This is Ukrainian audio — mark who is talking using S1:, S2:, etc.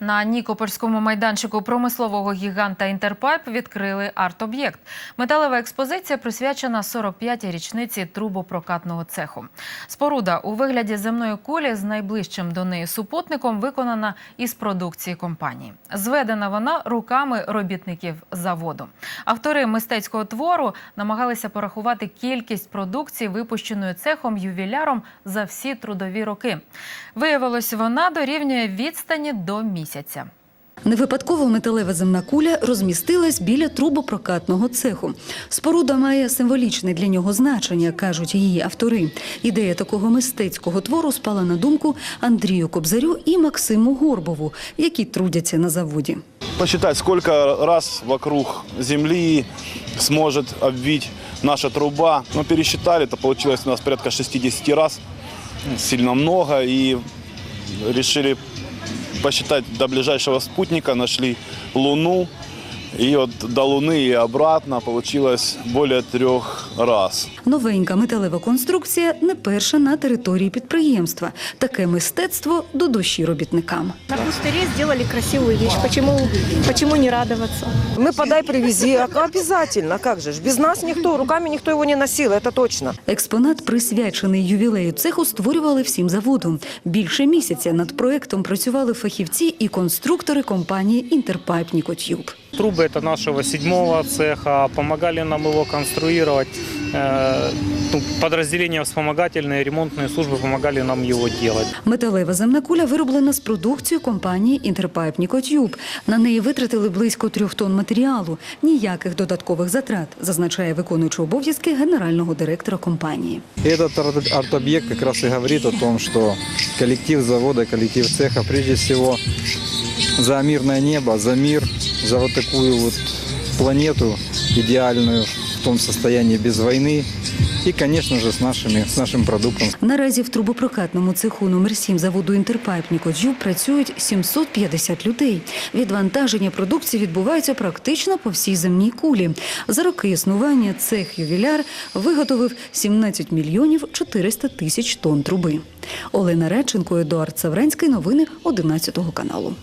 S1: На Нікопольському майданчику промислового гіганта Інтерпайп відкрили арт-об'єкт. Металева експозиція присвячена 45-й річниці трубопрокатного цеху. Споруда у вигляді земної кулі з найближчим до неї супутником виконана із продукції компанії. Зведена вона руками робітників заводу. Автори мистецького твору намагалися порахувати кількість продукції, випущеної цехом ювіляром за всі трудові роки. Виявилось, вона дорівнює відстані до місяця.
S2: Не випадково металева земна куля розмістилась біля трубопрокатного цеху. Споруда має символічне для нього значення, кажуть її автори. Ідея такого мистецького твору спала на думку Андрію Кобзарю і Максиму Горбову, які трудяться на заводі.
S3: посчитать, сколько раз вокруг земли сможет обвить наша труба. Мы пересчитали, это получилось у нас порядка 60 раз, сильно много, и решили посчитать до ближайшего спутника, нашли Луну, и вот до Луны и обратно получилось более трех раз.
S2: Новенька металева конструкція не перша на території підприємства. Таке мистецтво до душі робітникам.
S4: На пустыре сделали красивую вещь. Почему, почему не радоваться?
S5: Мы подай, привези. А Обязательно, а как же ж. Без нас никто, руками никто его не носил, это точно.
S2: Експонат, присвячений ювілею цеху, створювали всім заводом. Більше місяця над проектом працювали фахівці і конструктори компанії «Інтерпайп Нікотюб».
S6: Трубы это нашего седьмого цеха, помогали нам его конструировать. Э, ну, подразделения вспомогательные, ремонтные службы помогали нам его делать.
S2: Металева земна куля вироблена з продукцією компанії «Інтерпайп Нікотюб». На неї витратили близько трьох тонн матеріалу. Ніяких додаткових затрат, зазначає виконуючий обов'язки генерального директора компанії.
S7: И Этот арт- арт-объект как раз и говорит о том, что коллектив завода, коллектив цеха, прежде всего, за мирное небо, за мир, за вот такую вот планету идеальную в том состоянии без войны и, конечно же, с, нашими, с нашим продуктом,
S2: Наразі в трубопрокатному цеху номер 7 заводу «Інтерпайп Нікотюб» працюють 750 людей. Відвантаження продукції відбувається практично по всій земній кулі. За роки існування цех «Ювіляр» виготовив 17 мільйонів 400 тисяч тонн труби. Олена Реченко, Едуард Савранський. Новини 11 каналу.